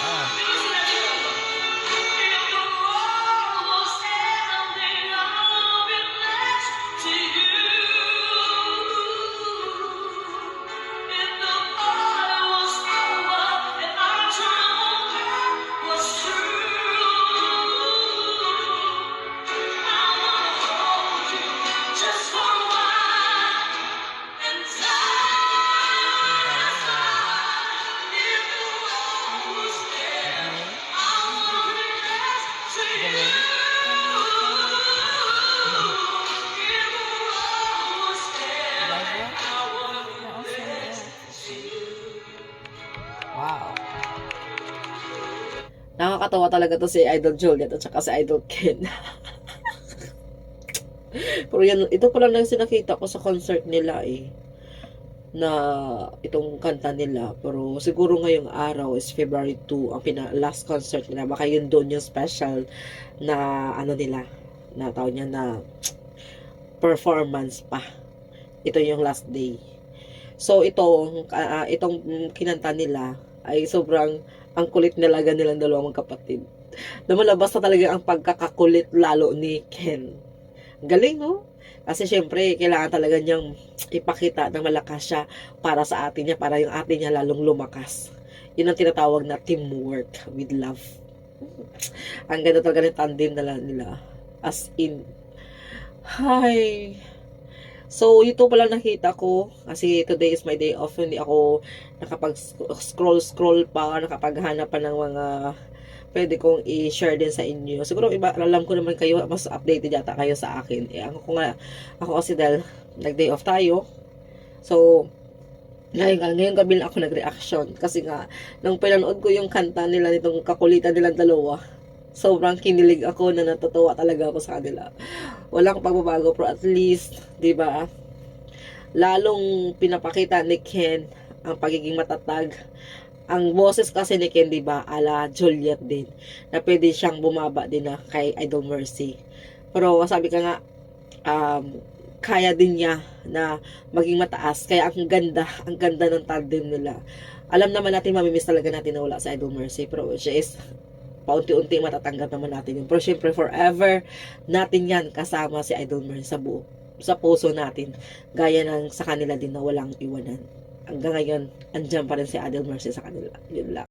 All right. Nakakatawa talaga to si Idol Juliet at saka si Idol Ken. Pero yan, ito pa lang sinakita ko sa concert nila eh. Na itong kanta nila. Pero siguro ngayong araw is February 2 ang pina, last concert nila. Baka yun doon yung special na ano nila. Na tawag niya na performance pa. Ito yung last day. So ito, ah, itong kinanta nila ay sobrang ang kulit nalaga nilang dalawang kapatid. Lumalabas na talaga ang pagkakakulit lalo ni Ken. Galing, no? Kasi syempre, kailangan talaga niyang ipakita na malakas siya para sa atin niya, para yung atin niya lalong lumakas. Yun ang tinatawag na teamwork with love. Ang ganda talaga ng tandem nila, nila. As in, hi. So, ito pala nakita ko, kasi today is my day off, hindi ako nakapag-scroll-scroll pa, nakapaghanap pa ng mga pwede kong i-share din sa inyo. Siguro iba, alam ko naman kayo, mas updated yata kayo sa akin. Eh, ako ko nga, ako kasi dahil nag-day off tayo. So, ngayon, ngayon gabi lang ako nag-reaction. Kasi nga, nung pinanood ko yung kanta nila nitong kakulitan nilang dalawa, sobrang kinilig ako na natutuwa talaga ako sa kanila. Walang pagbabago, pero at least, di ba, lalong pinapakita ni Ken ang pagiging matatag. Ang boses kasi ni Ken, di ba, ala Juliet din, na pwede siyang bumaba din na kay Idol Mercy. Pero sabi ka nga, um, kaya din niya na maging mataas. Kaya ang ganda, ang ganda ng tandem nila. Alam naman natin, mamimiss talaga natin na wala sa Idol Mercy. Pero siya is paunti-unti matatanggap naman natin yun. Pero syempre, forever natin yan kasama si Idol Mercy sa buo sa puso natin. Gaya ng sa kanila din na walang iwanan. Hanggang ngayon, andyan pa rin si Idol Mercy sa kanila. Yun lang.